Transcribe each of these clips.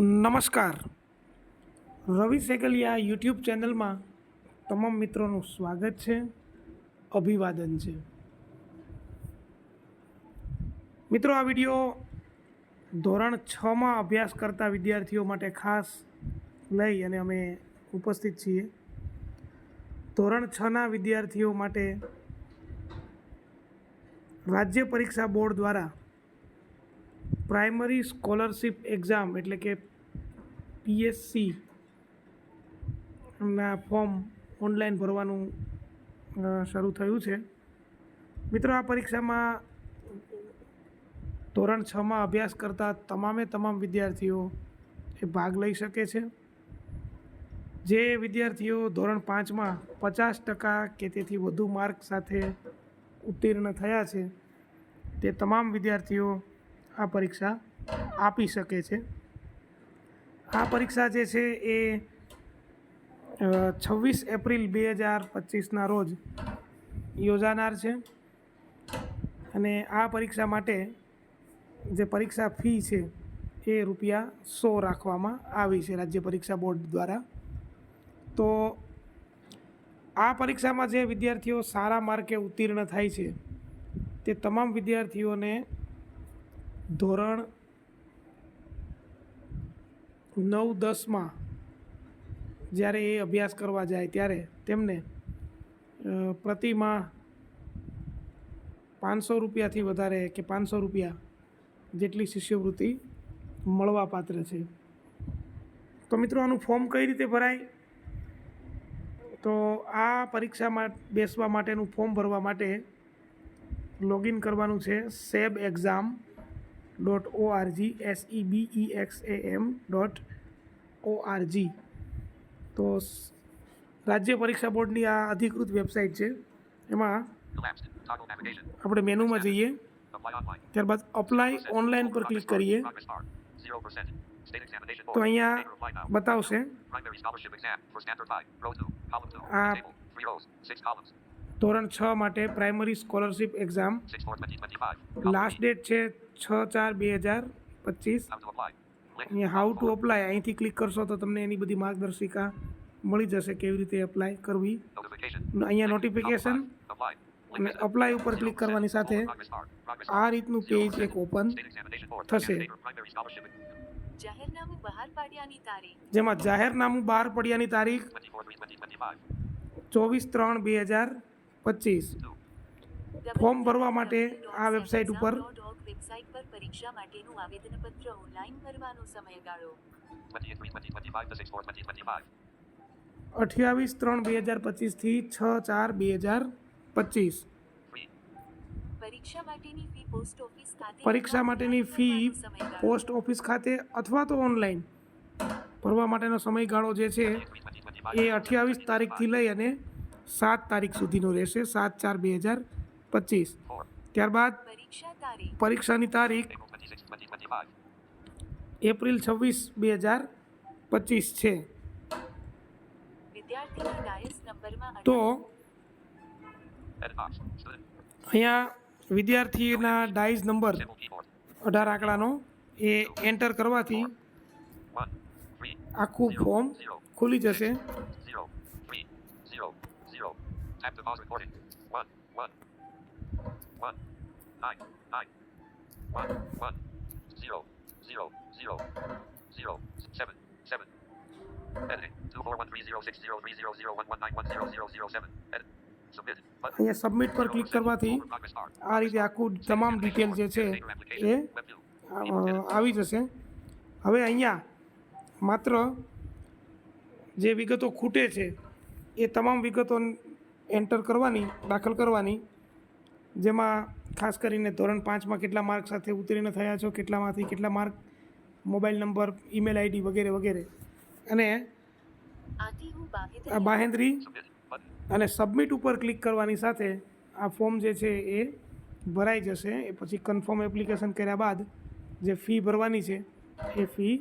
નમસ્કાર. રવિ સેગલિયા યુટ્યુબ ચેનલમાં તમામ મિત્રોનું સ્વાગત છે, અભિવાદન છે. મિત્રો, આ વીડિયો ધોરણ છમાં અભ્યાસ કરતા વિદ્યાર્થીઓ માટે ખાસ લઈ અને અમે ઉપસ્થિત છીએ. ધોરણ છના વિદ્યાર્થીઓ માટે રાજ્ય પરીક્ષા બોર્ડ દ્વારા પ્રાઇમરી સ્કોલરશિપ એક્ઝામ એટલે કે પીએસસી ના ફોર્મ ઓનલાઈન ભરવાનું શરૂ થયું છે. મિત્રો, આ પરીક્ષામાં ધોરણ છમાં અભ્યાસ કરતા તમામે તમામ વિદ્યાર્થીઓ એ ભાગ લઈ શકે છે. જે વિદ્યાર્થીઓ ધોરણ પાંચમાં પચાસ ટકા કે તેથી વધુ માર્ક સાથે ઉત્તીર્ણ થયા છે, તે તમામ વિદ્યાર્થીઓ આ પરીક્ષા આપી શકે છે. આ પરીક્ષા જે છે એ છવ્વીસ એપ્રિલ બે હજાર પચીસના રોજ યોજાનાર છે. અને આ પરીક્ષા માટે જે પરીક્ષા ફી છે એ રૂપિયા સો રાખવામાં આવી છે રાજ્ય પરીક્ષા બોર્ડ દ્વારા. તો આ પરીક્ષામાં જે વિદ્યાર્થીઓ સારા માર્કે ઉત્તીર્ણ થાય છે, તે તમામ વિદ્યાર્થીઓને ધોરણ નવ દસમાં જ્યારે એ અભ્યાસ કરવા જાય ત્યારે તેમને પ્રતિમાં પાંચસો રૂપિયાથી વધારે કે પાંચસો રૂપિયા જેટલી શિષ્યવૃત્તિ મળવા પાત્ર છે. તો મિત્રો આનું ફોર્મ કઈ રીતે ભરાય? તો આ પરીક્ષામાં બેસવા માટેનું ફોર્મ ભરવા માટે લોગિન કરવાનું છે SEB exam Dot O RG S E B E X A M dot O RG તો સ- રાજ્ય પરીક્ષા બોર્ડની આ અધિકૃત વેબસાઇટ છે એમાં Elapsed. Toggle navigation. આપણે મેનુમાં જઈએ Apply online. ત્યારબાદ અપ્લાય ઓનલાઈન પર ક્લિક કરીએ Progress bar. Zero percent. State examination તો board. અહીંયા Date reply now. બતાવશે Primary Ah. ધોરણ છ માટે primary scholarship exam. Last date છે છ ચાર બે હજાર પચીસ. અહીંયા હાઉ ટુ અપ્લાય અહીંથી ક્લિક કરશો તો તમને એની બધી માર્ગદર્શિકા મળી જશે કેવી રીતે અપ્લાય કરવી. અહીંયા. નોટિફિકેશન અને અપ્લાય ઉપર ક્લિક. કરવાની સાથે આ. રીતનું પેજ. એક ઓપન. થશે. જેમાં જાહેરનામું બહાર પડ્યાની તારીખ. ચોવીસ ત્રણ બે હજાર પચીસ ફોર્મ ભરવા માટે આ વેબસાઇટ ઉપર વેબસાઇટ પર પરીક્ષા માટેનું આવેદનપત્ર ઓનલાઈન ભરવાનો સમયગાળો. અઠ્યાવીસ ત્રણ બે હજાર પચીસથી છ ચાર બે હજાર પચીસ પરીક્ષા માટેની ફી પોસ્ટ ઓફિસ ખાતે પરીક્ષા અથવા માટેની ફી પોસ્ટ ઓફિસ ખાતે અથવા તો ઓનલાઈન ભરવા માટેનો સમયગાળો જે છે. એ અઠ્યાવીસ તારીખથી લઈ અને સાત તારીખ સુધીનો રહેશે સાત ચાર બે હજાર પચીસ ત્યારબાદ પરીક્ષાની તારીખ. એપ્રિલ છવ્વીસ બે હજાર પચીસ છે ડાયસ તો. અહીંયા વિદ્યાર્થીના ડાઇઝ નંબર અઢાર આંકડાનો એ એન્ટર કરવાથી આખું ફોર્મ ખુલી જશે Tap to pause recording. One. One. One. Nine. Nine. One. One. Zero. Zero. Zero. Zero. Seven. Seven. Editing. Two four one three zero six zero three zero zero one one nine one zero zero zero seven. Edit. Submit. Button. અહીંયા submit પર click કરવાથી Progress bar. આ રીતે આખું તમામ detail જે છે Data application. એ Web view. અ, આવી જશે હવે અહીંયા માત્ર જે વિગતો ખૂટે છે એ તમામ વિગતો એન્ટર કરવાની, દાખલ કરવાની, જેમાં ખાસ કરીને ધોરણ પાંચમાં કેટલા માર્ક સાથે ઉત્તીર્ણ થયા છો, કેટલામાંથી કેટલા mark, mobile number, email ID વગેરે વગેરે. અને બાહેન્દ્રી અને સબમિટ ઉપર ક્લિક કરવાની સાથે આ ફોર્મ જે છે એ ભરાઈ જશે. એ પછી કન્ફર્મ એપ્લિકેશન કર્યા બાદ જે ફી ભરવાની છે, એ ફી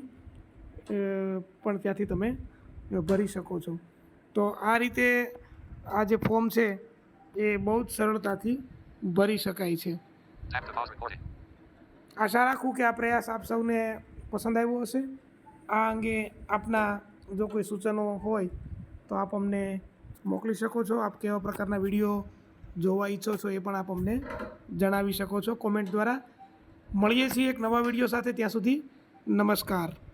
પણ ત્યાંથી તમે ભરી શકો છો. તો આ રીતે આ જે ફોર્મ છે એ બહુ જ સરળતાથી ભરી શકાય છે. આશા રાખું કે આ પ્રયાસ આપ સૌને પસંદ આવ્યો હશે. આ અંગે આપના જો કોઈ સૂચનો હોય તો આપ અમને મોકલી શકો છો. આપ કેવા પ્રકારના વીડિયો જોવા ઈચ્છો છો એ પણ આપ અમને જણાવી શકો છો. કોમેન્ટ દ્વારા. મળીએ છીએ એક નવા વીડિયો સાથે. ત્યાં સુધી નમસ્કાર.